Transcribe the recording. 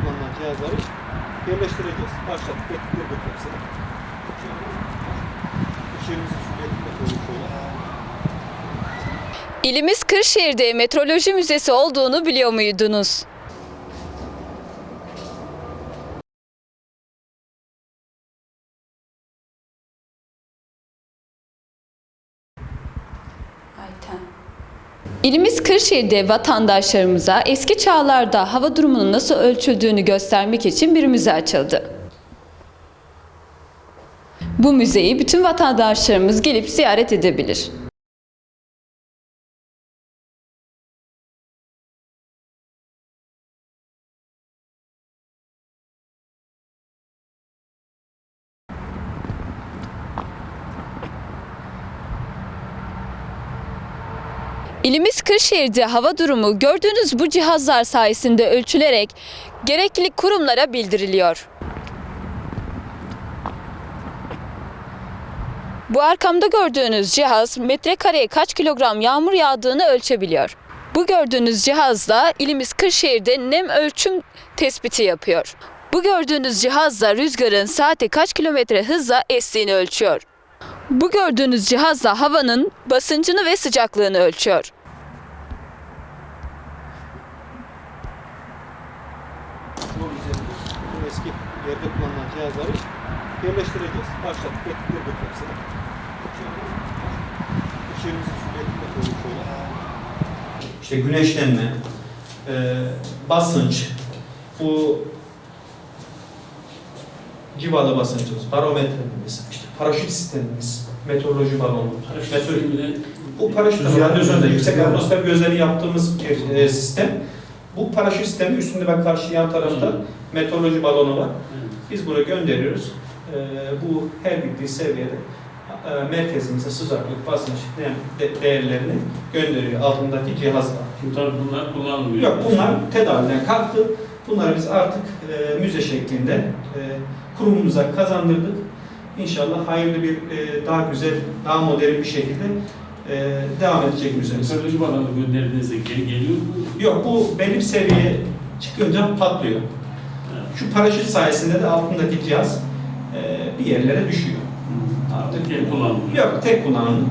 kullanılan cihazları yerleştireceğiz. Başladık. Bekliyoruz hepsini. İşimizi. İlimiz Kırşehir'de metroloji müzesi olduğunu biliyor muydunuz? İlimiz Kırşehir'de vatandaşlarımıza eski çağlarda hava durumunun nasıl ölçüldüğünü göstermek için bir müze açıldı. Bu müzeyi bütün vatandaşlarımız gelip ziyaret edebilir. İlimiz Kırşehir'de hava durumu gördüğünüz bu cihazlar sayesinde ölçülerek gerekli kurumlara bildiriliyor. Bu arkamda gördüğünüz cihaz metrekareye kaç kilogram yağmur yağdığını ölçebiliyor. Bu gördüğünüz cihazla ilimiz Kırşehir'de nem ölçüm tespiti yapıyor. Bu gördüğünüz cihazla rüzgarın saate kaç kilometre hızla estiğini ölçüyor. Bu gördüğünüz cihazla havanın basıncını ve sıcaklığını ölçüyor. Bu üzerinde bu eski yerde kullanılan cihazları yerleştireceğiz. Başladık. Getirdik hepsini. Işığımızı sürekli koyduk şöyle. işte güneşlenme, e, basınç, bu civalı basıncımız, barometremiz, işte paraşüt sistemimiz, meteoroloji balonu, meteor- bu paraşüt radyasyonda yüksek atmosfer gözlemi yaptığımız bir e, sistem. Bu paraşüt sistemi üstünde ve karşı yan tarafta meteoroloji balonu var. Biz bunu gönderiyoruz. E, bu her gittiği seviyede e, merkezimize sıcaklık, basınç de- değerlerini gönderiyor altındaki cihazla. Şimdi tabii bunlar kullanılmıyor. Yok bunlar tedaviden kalktı. Bunları biz artık e, müze şeklinde e, kurumumuza kazandırdık. İnşallah hayırlı bir, e, daha güzel, daha modern bir şekilde e, devam edecek müzemiz. Meteoroloji bakanı gönderdiğinizde geri geliyor mu? Yok bu belli bir seviyeye çıkınca patlıyor. Şu paraşüt sayesinde de altındaki cihaz e, bir yerlere düşüyor. Artık tek kullanılmıyor. Yok tek kullanımlık.